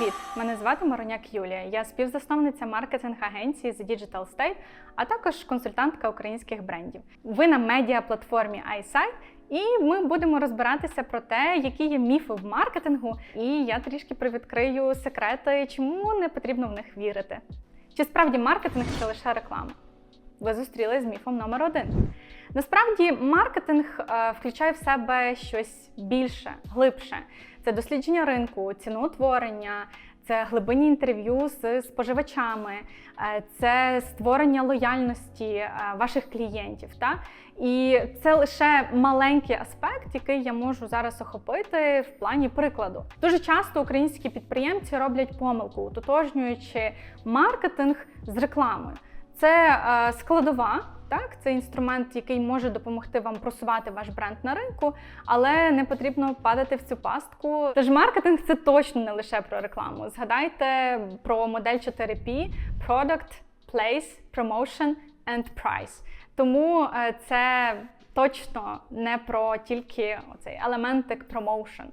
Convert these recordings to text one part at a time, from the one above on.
Привіт! Мене звати Мороняк Юлія. Я співзасновниця маркетинг-агенції The Digital State, а також консультантка українських брендів. Ви на медіаплатформі iSight, і ми будемо розбиратися про те, які є міфи в маркетингу, і я трішки привідкрию секрети, чому не потрібно в них вірити. Чи справді маркетинг це лише реклама? Ви зустрілись з міфом номер один. Насправді, маркетинг е, включає в себе щось більше, глибше. Це дослідження ринку, ціноутворення, це глибинні інтерв'ю з споживачами, е, це створення лояльності е, ваших клієнтів. Та? І це лише маленький аспект, який я можу зараз охопити в плані прикладу. Дуже часто українські підприємці роблять помилку, утотожнюючи маркетинг з рекламою. Це складова, так, це інструмент, який може допомогти вам просувати ваш бренд на ринку, але не потрібно падати в цю пастку. Тож маркетинг це точно не лише про рекламу. Згадайте про модель 4P – Product, Place, Promotion and Price. Тому е, це точно не про тільки оцей елементик промоушен.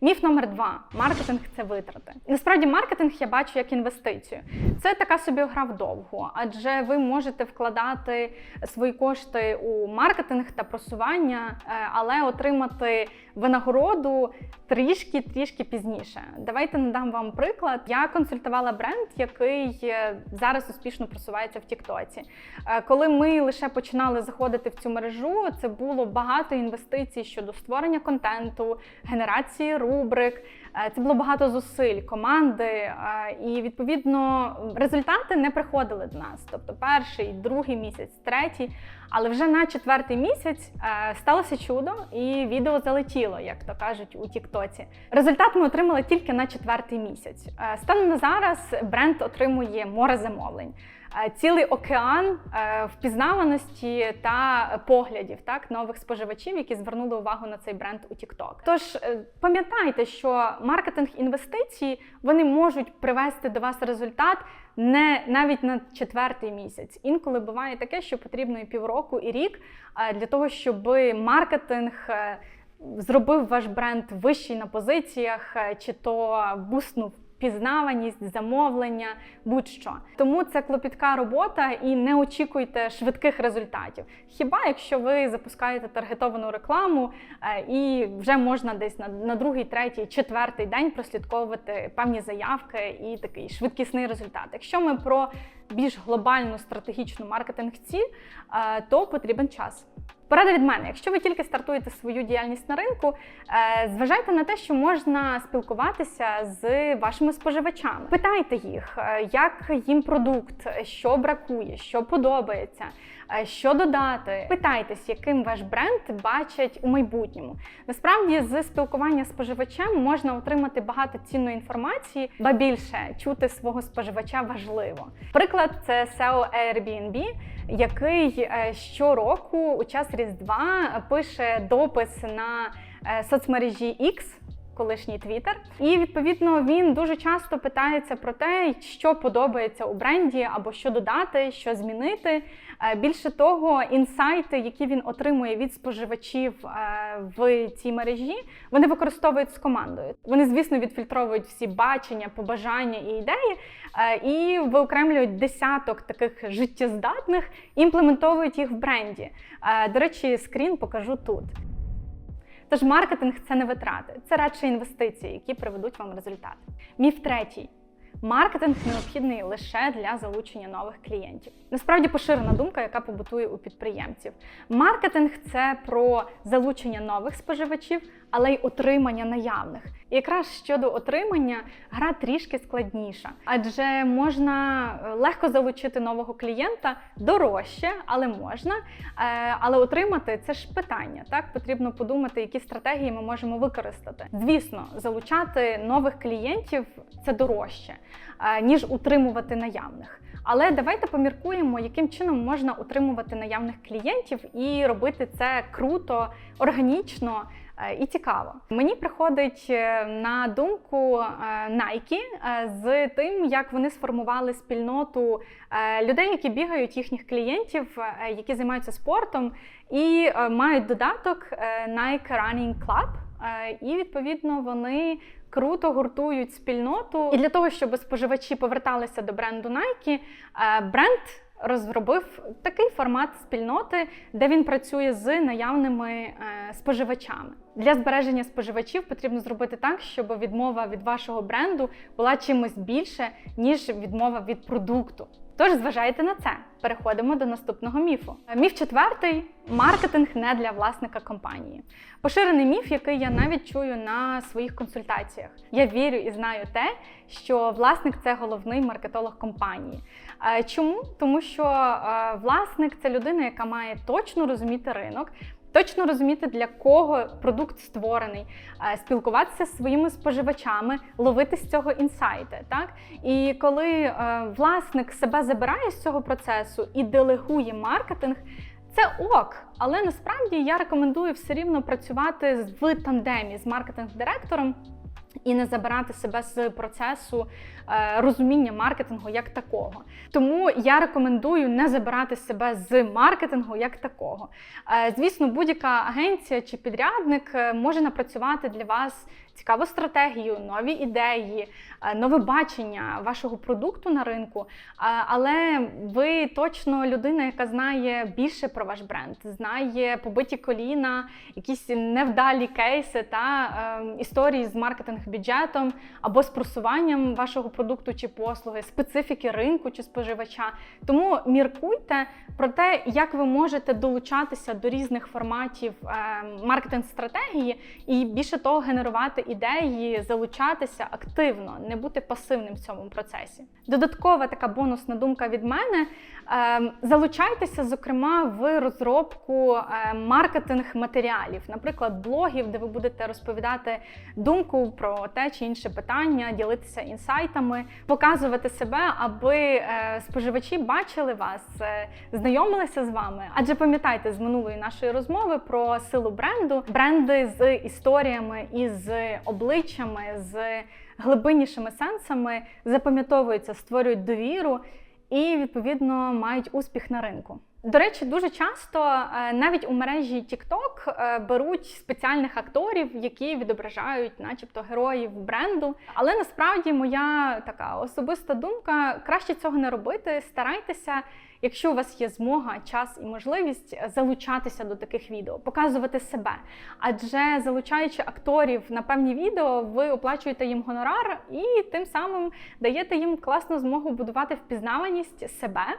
Міф номер два: маркетинг це витрати. Насправді, маркетинг я бачу як інвестицію. Це така собі гра вдовго, адже ви можете вкладати свої кошти у маркетинг та просування, е, але отримати винагороду трішки-трішки пізніше. Давайте надам вам приклад. Я консультувала бренд, який е, зараз успішно просувається в Тіктоці. Е, Коли ми лише починали заходити в цю мережу, це було багато інвестицій щодо створення контенту, генерації рубрик. Е, Це було багато зусиль команди, е, і відповідно результати не приходили до нас. Тобто перший, другий місяць, третій. Але вже на четвертий місяць е, сталося чудо, і відео залетіло, як то кажуть у Тіктоці. Результат ми отримали тільки на четвертий місяць. Станом на зараз бренд отримує море замовлень. Е, Цілий океан е, впізнаваності та поглядів так нових споживачів, які звернули увагу на цей бренд у TikTok. Тож е, пам'ятайте, що маркетинг інвестицій вони можуть привести до вас результат не навіть на четвертий місяць. Інколи буває таке, що потрібно і півроку, і рік для того, щоб маркетинг. Зробив ваш бренд вищий на позиціях, чи то буснув пізнаваність, замовлення, будь-що. Тому це клопітка робота і не очікуйте швидких результатів. Хіба якщо ви запускаєте таргетовану рекламу е, і вже можна десь на, на другий, третій, четвертий день прослідковувати певні заявки і такий швидкісний результат. Якщо ми про більш глобальну стратегічну маркетинг ціль, е, то потрібен час. Порада від мене, якщо ви тільки стартуєте свою діяльність на ринку, е, зважайте на те, що можна спілкуватися з вашими споживачами. Питайте їх, е, як їм продукт, що бракує, що подобається, що додати. Питайтесь, яким ваш бренд бачать у майбутньому. Насправді, з спілкування з споживачем можна отримати багато цінної інформації, ба більше чути свого споживача важливо. Приклад це SEO Airbnb, який е, щороку у час Різдва пише допис на е, соцмережі X, колишній Twitter. І відповідно він дуже часто питається про те, що подобається у бренді, або що додати, що змінити. Е, Більше того, інсайти, які він отримує від споживачів е, в цій мережі, вони використовують з командою. Вони, звісно, відфільтровують всі бачення, побажання і ідеї, е, і виокремлюють десяток таких життєздатних імплементовують їх в бренді. До речі, скрін покажу тут. Тож маркетинг це не витрати, це радше інвестиції, які приведуть вам результат. Міф третій. Маркетинг необхідний лише для залучення нових клієнтів. Насправді поширена думка, яка побутує у підприємців. Маркетинг це про залучення нових споживачів, але й отримання наявних. І якраз щодо отримання гра трішки складніша, адже можна е, легко залучити нового клієнта дорожче, але можна. Е, Але отримати це ж питання. Так потрібно подумати, які стратегії ми можемо використати. Звісно, залучати нових клієнтів це дорожче, е, ніж утримувати наявних. Але давайте поміркуємо, яким чином можна утримувати наявних клієнтів і робити це круто, органічно, і цікаво. Мені приходить е, на думку е, Nike е, з тим, як вони сформували спільноту е, людей, які бігають їхніх клієнтів, е, які займаються спортом, і е, мають додаток е, Nike Running Club. Е, І відповідно вони круто гуртують спільноту. І для того, щоб споживачі поверталися до бренду Nike, е, бренд розробив такий формат спільноти, де він працює з наявними е, споживачами. Для збереження споживачів потрібно зробити так, щоб відмова від вашого бренду була чимось більше, ніж відмова від продукту. Тож зважайте на це. Переходимо до наступного міфу. Міф четвертий маркетинг не для власника компанії. Поширений міф, який я навіть чую на своїх консультаціях. Я вірю і знаю те, що власник це головний маркетолог компанії. Е, Чому? Тому що е, власник це людина, яка має точно розуміти ринок. Точно розуміти, для кого продукт створений, е, спілкуватися з своїми споживачами, ловити з цього інсайти. Так? І коли е, власник себе забирає з цього процесу і делегує маркетинг, це ок, але насправді я рекомендую все рівно працювати в тандемі з маркетинг-директором. І не забирати себе з процесу е, розуміння маркетингу як такого. Тому я рекомендую не забирати себе з маркетингу як такого. Е, звісно, будь-яка агенція чи підрядник е, може напрацювати для вас цікаву стратегію, нові ідеї, е, нове бачення вашого продукту на ринку. Е, але ви точно людина, яка знає більше про ваш бренд, знає побиті коліна, якісь невдалі кейси та е, історії з маркетинг-бюджетом або з просуванням вашого продукту чи послуги, специфіки ринку чи споживача. Тому міркуйте про те, як ви можете долучатися до різних форматів е, маркетинг-стратегії і більше того, генерувати ідеї, залучатися активно, не бути пасивним в цьому процесі. Додаткова така бонусна думка від мене: е, залучайтеся, зокрема, в розробку е, маркетинг-матеріалів, наприклад, блогів, де ви будете розповідати думку про те чи інше питання, ділитися інсайтами, показувати себе, аби е, споживачі бачили вас, е, знайомилися з вами. Адже пам'ятайте з минулої нашої розмови про силу бренду, бренди з історіями і з обличчями, з глибиннішими сенсами запам'ятовуються, створюють довіру і відповідно мають успіх на ринку. До речі, дуже часто е, навіть у мережі TikTok е, беруть спеціальних акторів, які відображають, начебто, героїв бренду. Але насправді моя така особиста думка: краще цього не робити. Старайтеся, якщо у вас є змога, час і можливість залучатися до таких відео, показувати себе. Адже залучаючи акторів на певні відео, ви оплачуєте їм гонорар і тим самим даєте їм класну змогу будувати впізнаваність себе, е,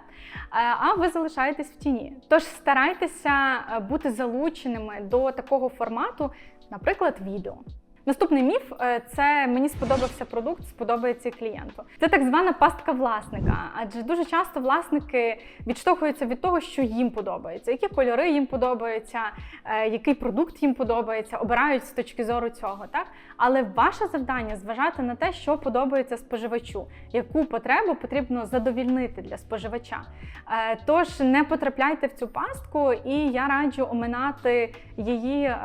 а ви залишаєтесь в тіні. Тож старайтеся е, бути залученими до такого формату, наприклад, відео. Наступний міф е, це мені сподобався продукт, сподобається клієнту. Це так звана пастка власника, адже дуже часто власники відштовхуються від того, що їм подобається, які кольори їм подобаються, е, який продукт їм подобається, обирають з точки зору цього. Так, але ваше завдання зважати на те, що подобається споживачу, яку потребу потрібно задовільнити для споживача. Е, Тож не потрапляйте в цю пастку, і я раджу оминати її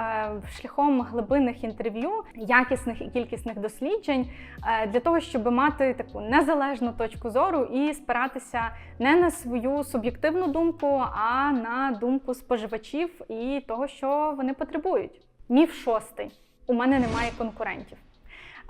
шляхом глибинних інтерв'ю, якісних і кількісних досліджень е, для того, щоб мати таку незалежну точку зору і спиратися не на свою суб'єктивну думку, а на думку споживачів і того, що вони потребують. Міф шостий: у мене немає конкурентів.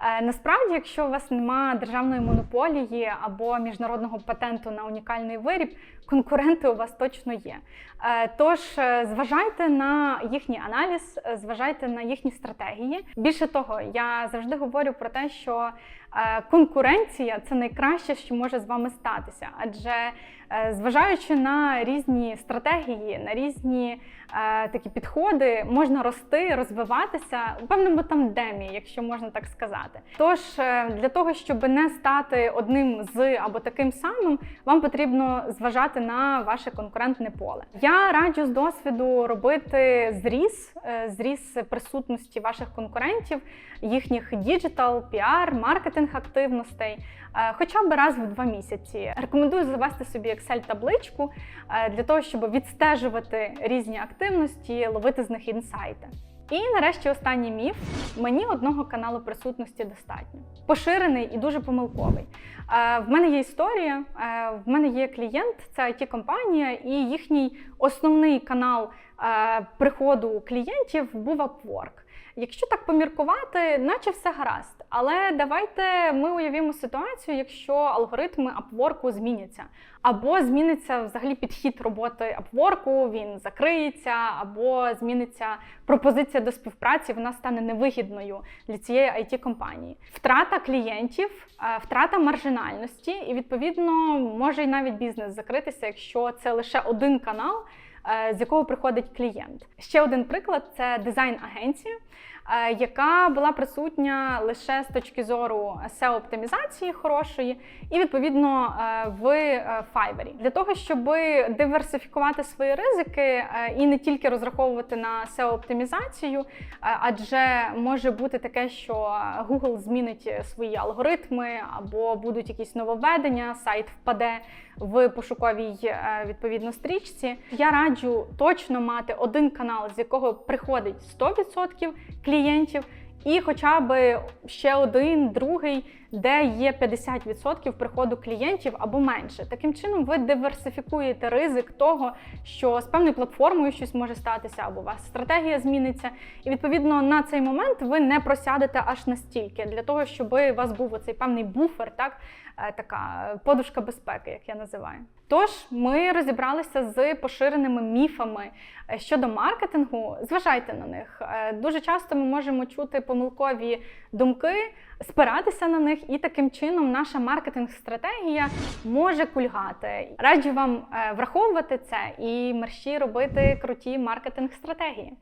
Е, Насправді, якщо у вас немає державної монополії або міжнародного патенту на унікальний виріб, конкуренти у вас точно є. Е, Тож е, зважайте на їхній аналіз, зважайте на їхні стратегії. Більше того, я завжди говорю про те, що конкуренція це найкраще, що може з вами статися, адже е, зважаючи на різні стратегії, на різні е, такі підходи, можна рости, розвиватися у певному тандемі, якщо можна так сказати. Тож е, для того, щоб не стати одним з або таким самим, вам потрібно зважати на ваше конкурентне поле. Я раджу з досвіду робити зріз, е, зріз присутності ваших конкурентів, їхніх діджитал, піар, маркетинг активностей, е, хоча б раз в два місяці. Рекомендую завести собі Excel-табличку е, для того, щоб відстежувати різні активності, ловити з них інсайти. І нарешті останній міф: мені одного каналу присутності достатньо. Поширений і дуже помилковий. Е, В мене є історія, в мене є клієнт, це it компанія і їхній основний канал приходу клієнтів був Upwork. Якщо так поміркувати, наче все гаразд. Але давайте ми уявімо ситуацію, якщо алгоритми Upwork зміняться, або зміниться взагалі підхід роботи Upwork, він закриється, або зміниться пропозиція до співпраці, вона стане невигідною для цієї it компанії. Втрата клієнтів, е, втрата маржинальності, і відповідно може й навіть бізнес закритися, якщо це лише один канал е, з якого приходить клієнт. Ще один приклад це дизайн-агенція, е, яка була присутня лише з точки зору SEO-оптимізації хорошої, і відповідно е, в е, Fiverr. Для того, щоб диверсифікувати свої ризики е, і не тільки розраховувати на SEO-оптимізацію, е, адже може бути таке, що Google змінить свої алгоритми або будуть якісь нововведення, сайт впаде в пошуковій е, відповідно стрічці. Я раджу точно мати один канал, з якого приходить 100% клієнтів, і хоча б ще один, другий, де є 50% приходу клієнтів або менше. Таким чином, ви диверсифікуєте ризик того, що з певною платформою щось може статися, або у вас стратегія зміниться. І відповідно на цей момент ви не просядете аж настільки для того, щоб у вас був оцей певний буфер, так е, така подушка безпеки, як я називаю. Тож ми розібралися з поширеними міфами е, щодо маркетингу. Зважайте на них. Е, Дуже часто ми можемо чути помилкові думки, спиратися на них, і таким чином наша маркетинг-стратегія може кульгати. Раджу вам е, враховувати це і мерщі робити круті маркетинг-стратегії.